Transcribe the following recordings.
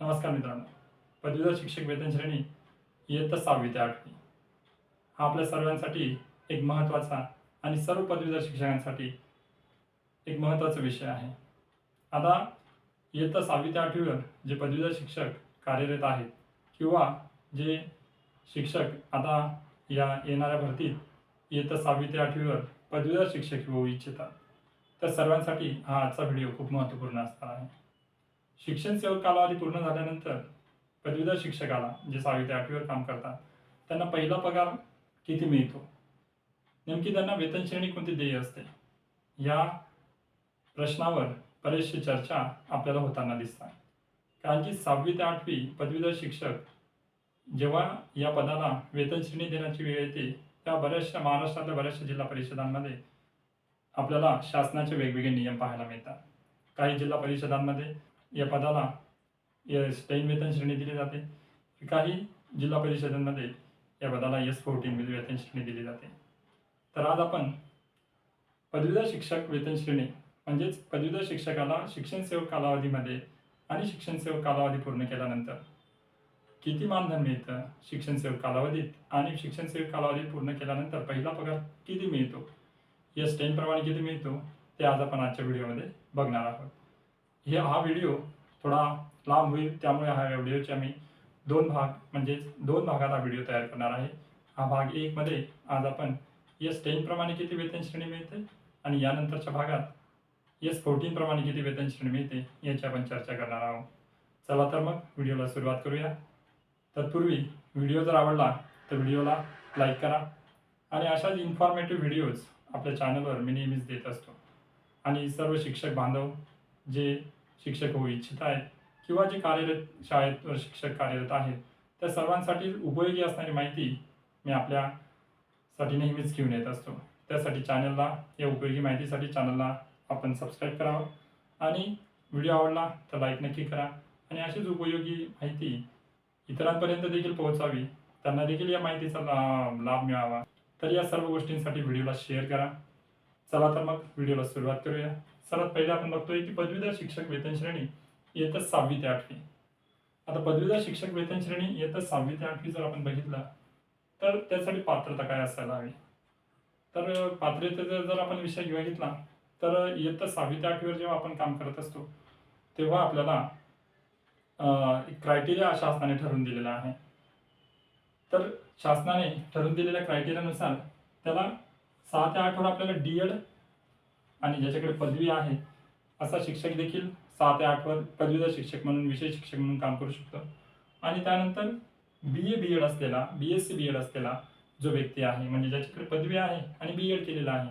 नमस्कार मित्रांनो. पदवीधर शिक्षक वेतन श्रेणी इयत्ता सहावी ते आठवी. हा आपल्या सर्वांसाठी एक महत्त्वाचा आणि सर्व पदवीधर शिक्षकांसाठी एक महत्त्वाचा विषय आहे. आता इयत्ता सहावी ते आठवीवर जे पदवीधर शिक्षक कार्यरत आहेत किंवा जे शिक्षक आता या येणाऱ्या भरतीत इयत्ता सहावी ते आठवीवर पदवीधर शिक्षक होऊ इच्छितात त्या सर्वांसाठी हा आजचा व्हिडिओ खूप महत्त्वपूर्ण असणार आहे. शिक्षण सेवक कालावधी पूर्ण झाल्यानंतर पदवीधर शिक्षकाला जे सहावी ते आठवीवर काम करतात. त्यांना पहिला पगार किती मिळतो? नेमकी त्यांना वेतन श्रेणी कोणती देय असते? या प्रश्नावर बरेचशी चर्चा आपल्याला होताना दिसतात. कारण की सहावी ते आठवी पदवीधर शिक्षक जेव्हा या पदाला वेतन श्रेणी देण्याची वेळ येते त्या बऱ्याचशा महाराष्ट्रातल्या बऱ्याचशा जिल्हा परिषदांमध्ये आपल्याला शासनाचे वेगवेगळे नियम पाहायला मिळतात. काही जिल्हा परिषदांमध्ये या पदाला या स्टेन वेतन श्रेणी दिली जाते. काही जिल्हा परिषदांमध्ये या पदाला एस फोर्टीन वेतन श्रेणी दिली जाते. तर आज आपण पदवीधर शिक्षक वेतन श्रेणी म्हणजेच पदवीधर शिक्षकाला शिक्षण सेवक कालावधीमध्ये आणि शिक्षण सेवक कालावधी पूर्ण केल्यानंतर किती मानधन मिळतं शिक्षण सेवक कालावधीत? आणि शिक्षण सेवक कालावधी पूर्ण केल्यानंतर पहिला पगार किती मिळतो? या स्टेनप्रमाणे किती मिळतो? ते आज आपण आजच्या व्हिडिओमध्ये बघणार आहोत. हे हा व्हिडिओ थोडा लांब होईल त्यामुळे हा व्हिडिओचे आम्ही दोन भाग म्हणजेच दोन भागात हा व्हिडिओ तयार करणार आहे. हा भाग एकमध्ये आज आपण एस टेनप्रमाणे किती वेतन श्रेणी मिळते आणि यानंतरच्या भागात एस फोर्टीनप्रमाणे किती वेतन श्रेणी मिळते याची आपण चर्चा करणार आहोत. चला तर मग व्हिडिओला सुरुवात करूया. तत्पूर्वी व्हिडिओ जर आवडला तर व्हिडिओला लाईक करा आणि अशाच इन्फॉर्मेटिव्ह व्हिडिओज आपल्या चॅनलवर मी नेहमीच देत असतो. आणि सर्व शिक्षक बांधव जे शिक्षक होऊ इच्छित आहेत किंवा जे कार्यरत शाळेत शिक्षक कार्यरत आहेत त्या सर्वांसाठी उपयोगी असणारी माहिती मी आपल्यासाठी नेहमीच घेऊन येत असतो. त्यासाठी चॅनलला या उपयोगी माहितीसाठी चॅनलला आपण सबस्क्राईब करावं आणि व्हिडिओ आवडला तर लाईक नक्की करा आणि अशीच उपयोगी माहिती इतरांपर्यंत देखील पोहोचावी त्यांना देखील या माहितीचा लाभ मिळावा. तर या सर्व गोष्टींसाठी व्हिडिओला शेअर करा. चला तर मग व्हिडिओला सुरुवात करूया. सर्वात पहिले आपण बघतोय की पदवीधर शिक्षक वेतन श्रेणी इयत्ता सहावी ते आठवी. आता पदवीधर शिक्षक वेतन श्रेणी इयत्ता सहावी ते आठवी जर आपण बघितलं तर त्यासाठी पात्रता काय असायला हवी? तर पात्रतेचा जर आपण विषय बघितला तर इयत्ता सहावी ते आठवीवर जेव्हा आपण काम करत असतो तेव्हा आपल्याला क्रायटेरिया शासनाने ठरवून दिलेला आहे. तर शासनाने ठरवून दिलेल्या क्रायटेरियानुसार त्याला सहा ते आठवर आपल्याला डी एड आणि ज्याच्याकडे पदवी आहे असा शिक्षक देखील सहा ते आठ वर पदवीधर शिक्षक म्हणून विषय शिक्षक म्हणून काम करू शकतो. आणि त्यानंतर बी ए बी एड असलेला B S C B Ed असलेला जो व्यक्ती आहे म्हणजे ज्याच्याकडे पदवी आहे आणि बी एड केलेला आहे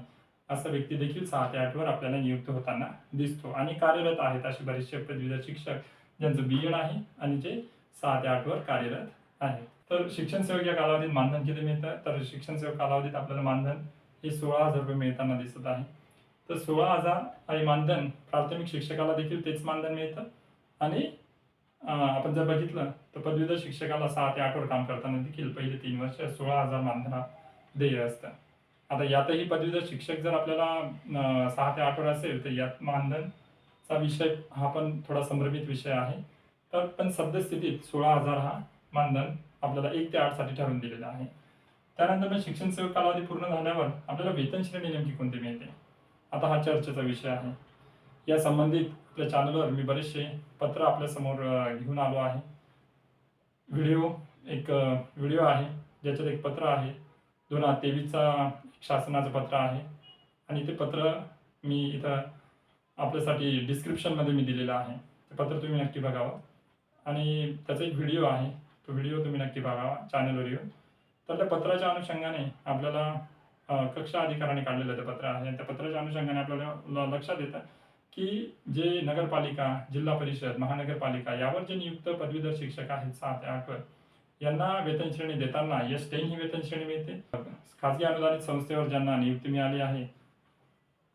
असा व्यक्ती देखील सहा ते आठ वर आपल्याला नियुक्त होताना दिसतो. आणि कार्यरत आहेत असे बरेचसे पदवीधर शिक्षक ज्यांचं बी एड आहे आणि जे सहा ते आठ वर कार्यरत आहेत. तर शिक्षण सेवक या कालावधीत मानधन किती मिळतं? तर शिक्षण सेवक कालावधीत आपल्याला मानधन हे सोळा हजार रुपये मिळताना दिसत आहे. तर सोळा हजार हे मानधन प्राथमिक शिक्षकाला देखील तेच मानधन मिळतं. आणि आपण जर बघितलं तर पदवीधर शिक्षकाला सहा ते आठ वर काम करताना देखील पहिले तीन वर्ष सोळा हजार मानधन हा देय असतं. आता यातही पदवीधर शिक्षक जर आपल्याला सहा ते आठ वर असेल तर यात मानधनचा विषय हा पण थोडा संभ्रमित विषय आहे. तर पण सद्यस्थितीत सोळा हजार हा मानधन आपल्याला एक ते आठसाठी ठरवून दिलेला आहे. त्यानंतर मग शिक्षण सेवक कालावधी पूर्ण झाल्यावर आपल्याला वेतन श्रेणी नेमकी कोणती मिळते? आता हा चर्चेचा विषय आहे. या संबंधित आपल्या चॅनलवर मी बरेचसे पत्र आपल्यासमोर घेऊन आलो आहे. व्हिडिओ एक व्हिडिओ आहे. ज्याच्यात एक पत्र आहे. दोन हजार तेवीसचा शासनाचं पत्र आहे. आणि ते पत्र मी इथं आपल्यासाठी डिस्क्रिप्शनमध्ये मी दिलेलं आहे. ते पत्र तुम्ही नक्की बघावं. आणि त्याचा एक व्हिडिओ आहे. तो व्हिडिओ तुम्ही नक्की बघावा. चॅनलवर येऊन. तर त्या पत्राच्या अनुषंगाने आपल्याला कक्षा अधिकाऱ्याने काढलेलं ते पत्र आहे. त्या पत्राच्या अनुषंगाने आपल्याला लक्षात येतं की जे नगरपालिका जिल्हा परिषद महानगरपालिका यावर जे नियुक्त पदवीधर शिक्षक आहेत सात आठ यांना वेतन श्रेणी देताना एस टेन ही वेतन श्रेणी मिळते. खाजगी अनुदानित संस्थेवर ज्यांना नियुक्ती मिळाली आहे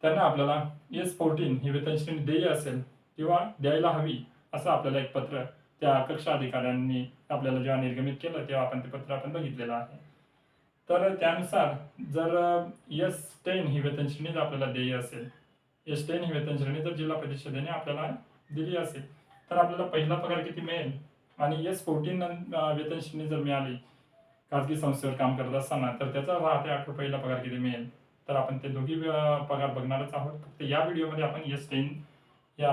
त्यांना आपल्याला एस फोर्टीन ही वेतन श्रेणी देय असेल किंवा द्यायला हवी असं आपल्याला एक पत्र त्या कक्षा अधिकाऱ्यांनी आपल्याला जेव्हा निर्गमित केलं तेव्हा आपण ते पत्र आपण बघितलेलं आहे. तर त्यानुसार जर यस टेन ही वेतन श्रेणी जर आपल्याला देय असेल. यस टेन ही वेतन श्रेणी जर जिल्हा परिषदेने आपल्याला दिली असेल तर आपल्याला पहिला पगार किती मिळेल? आणि यस फोर्टीन वेतन श्रेणी जर मिळाली खाजगी संस्थेवर काम करत असताना तर त्याचा दहा ते आठ रुपयाला पगार किती मिळेल? तर आपण ते दोघी पगार बघणारच आहोत. फक्त या व्हिडिओमध्ये आपण यस टेन या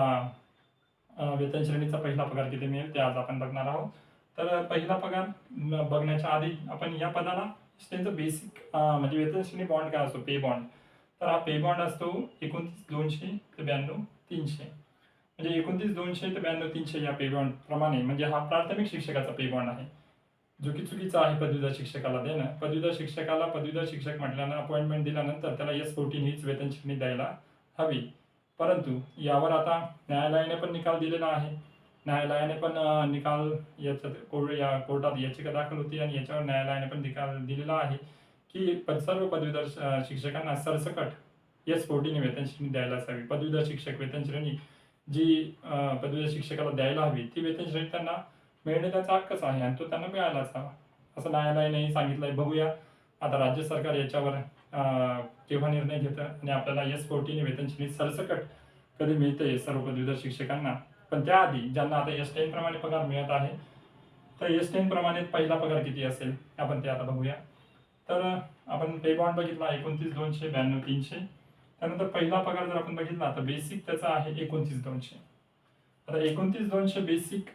वेतन श्रेणीचा पहिला पगार किती मिळेल ते आज आपण बघणार आहोत. तर पहिला पगार बघण्याच्या आधी आपण या पदाला त्यांचं बेसिक uh, म्हणजे वेतन श्रेणी बॉन्ड काय असतो? पे बॉन्ड तर हा पे बॉन्ड असतो एकोणतीस दोनशे ते ब्याण्णव तीनशे. म्हणजे एकोणतीस दोनशे ते ब्याण्णव तीनशे या पे बॉन्ड प्रमाणे म्हणजे हा प्राथमिक शिक्षकाचा पे बॉन्ड आहे. जो की चुकीचा आहे पदवीधर शिक्षकाला देणं. पदवीधर शिक्षकाला पदवीधर शिक्षक म्हटल्यानं अपॉइंटमेंट दिल्यानंतर त्याला एस फोर्टीन हीच वेतन श्रेणी द्यायला हवी. परंतु यावर आता न्यायालयाने पण निकाल दिलेला आहे. न्यायालयाने पण निकाल याच्यात कोर्ट या कोर्टात याचिका दाखल होती आणि याच्यावर न्यायालयाने पण निकाल दिलेला आहे की सर्व पदवीधर शिक्षकांना सरसकट एस फोर्टीने वेतन श्रेणी द्यायलाच हवी. पदवीधर शिक्षक वेतन श्रेणी जी पदवीधर शिक्षकाला द्यायला हवी ती वेतन श्रेणी त्यांना मिळणे त्याचा हक्कच आहे आणि तो त्यांना मिळायलाच हवा. असं न्यायालयानेही सांगितलंय. बघूया. आता राज्य सरकार याच्यावर केव्हा निर्णय घेतं आणि आपल्याला एस फोर्टीने वेतन श्रेणी सरसकट कधी मिळते? सर्व पदवीधर शिक्षकांना पण त्याआधी ज्यांना आता एस टेन प्रमाणे पगार मिळत आहे तर एस टेन प्रमाणे पहिला पगार किती असेल आपण ते आता बघूया. तर आपण पे बॉन्ड बघितला एकोणतीस दोनशे ब्याण्णव तीनशे. त्यानंतर पहिला पगार जर आपण बघितला तर बेसिक त्याचा आहे एकोणतीस दोनशे. आता एकोणतीस दोनशे बेसिक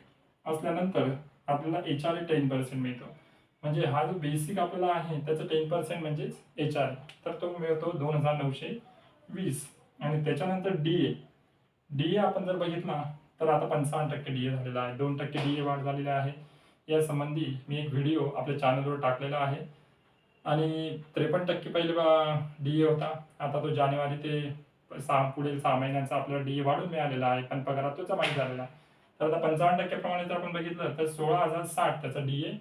असल्यानंतर आपल्याला एच आर टेन पर्सेंट मिळतो. म्हणजे हा जो बेसिक आपल्याला आहे त्याचं टेन पर्सेंट म्हणजेच एच आर तर तो मिळतो दोन हजार नऊशे वीस. आणि त्याच्यानंतर डी ए डी ए आपण जर बघितला तर आता पंचावन्न टक्के डी ए झालेला आहे. दोन टक्के डी ए वाढ झालेली आहे. या संबंधी मी एक व्हिडिओ आपल्या चॅनलवर टाकलेला आहे. आणि त्रेपन्न टक्के पहिले डी ए होता. आता तो जानेवारी ते सहा पुढील सहा महिन्यांचा आपल्याला डी ए वाढून मिळालेला आहे. पण पगारात तो जमा झालेला आहे. तर आता पंचावन्न टक्क्याप्रमाणे जर आपण बघितलं तर सोळा हजार साठ त्याचा डी ए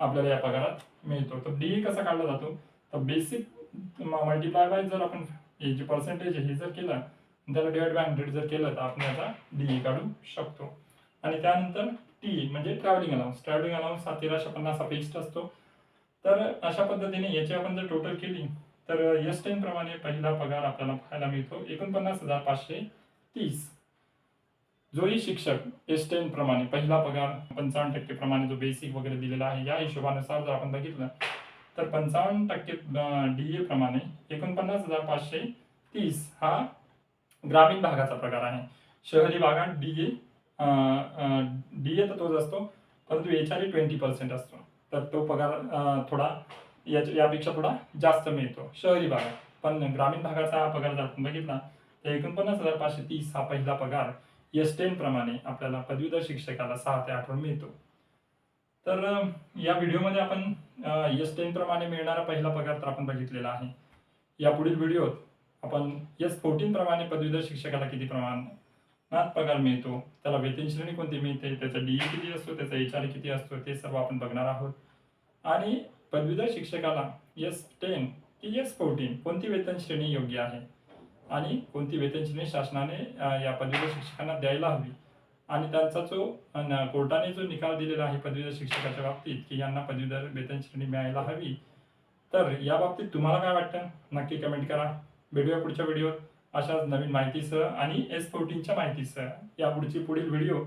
आपल्याला या पगारात मिळतो. तर डी ए कसा काढला जातो? तर बेसिक मल्टिप्लाय बाय जर आपण हे जे पर्सेंटेज आहे हे जर केलं त्याला डिवाइड बाय हंड्रेड जर केलं तर आपण याचा डी ए काढू शकतो. आणि त्यानंतर टी म्हणजे ट्रॅव्हलिंग अलाउन्स ट्रॅव्हलिंग अलाउन्स हा तेराशे पन्नास हा फिक्स्ड असतो. तर अशा पद्धतीने याची आपण जर टोटल केली तर एस टेन प्रमाणे पहिला पगार आपल्याला पाहायला मिळतो. एकोणपन्नास हजार पाचशे तीस. जोही शिक्षक एस टेन प्रमाणे पहिला पगार पंचावन्न टक्के प्रमाणे जो बेसिक वगैरे दिलेला आहे या हिशोबानुसार जर आपण बघितलं तर पंचावन्न टक्के डी ए प्रमाणे एकोणपन्नास हजार पाचशे तीस हा ग्रामीण भागाचा प्रकार आहे. शहरी भागात डी ए डी ए तर तोच असतो परंतु एच आर ट्वेंटी पर्सेंट असतो. तर तो पगार थोडा याच्या यापेक्षा थोडा जास्त मिळतो. शहरी भागात. पण ग्रामीण भागाचा हा पगार जर आपण बघितला तर एकोणपन्नास हजार पाचशे तीस हा पहिला पगार एस टेन प्रमाणे आपल्याला पदवीधर शिक्षकाला सहा ते आठवड मिळतो. तर या व्हिडिओमध्ये आपण एस टेन प्रमाणे मिळणारा पहिला पगार तर आपण बघितलेला आहे. या पुढील व्हिडिओत आपण एस फोर्टीन प्रमाणे पदवीधर शिक्षकाला किती प्रमाणात पगार मिळतो? त्याला वेतन श्रेणी कोणती मिळते? त्याचा डी किती असतो? त्याचा एच आर किती असतो? ते सर्व आपण बघणार आहोत. आणि पदवीधर शिक्षकाला एस टेन की एस फोर्टीन कोणती वेतन श्रेणी योग्य आहे? आणि कोणती वेतन श्रेणी शासनाने या पदवीधर शिक्षकांना द्यायला हवी? आणि त्यांचा जो न- कोर्टाने जो निकाल दिलेला आहे पदवीधर शिक्षकाच्या बाबतीत की यांना पदवीधर वेतन श्रेणी मिळायला हवी तर या बाबतीत तुम्हाला काय वाटतं? नक्की कमेंट करा. भेटूया पुढच्या व्हिडिओत अशाच नवीन माहितीसह आणि एस फोर्टीनच्या माहितीसह. या पुढची पुढील व्हिडिओ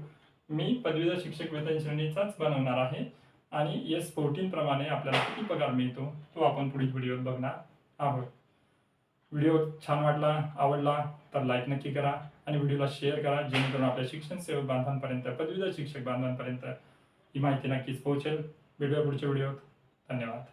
मी पदवीधर शिक्षक वेतन श्रेणीचाच बनवणार आहे. आणि एस फोर्टीन प्रमाणे आपल्याला किती पगार मिळतो तो आपण पुढील व्हिडिओत बघणार आहोत. व्हिडिओ छान वाटला आवडला तर लाईक नक्की करा आणि व्हिडिओला शेअर करा जेणेकरून आपल्या शिक्षण सेवक बांधवांपर्यंत पदवीधर शिक्षक बांधवांपर्यंत ही माहिती नक्कीच पोहोचेल. भेटूया पुढच्या व्हिडिओत धन्यवाद.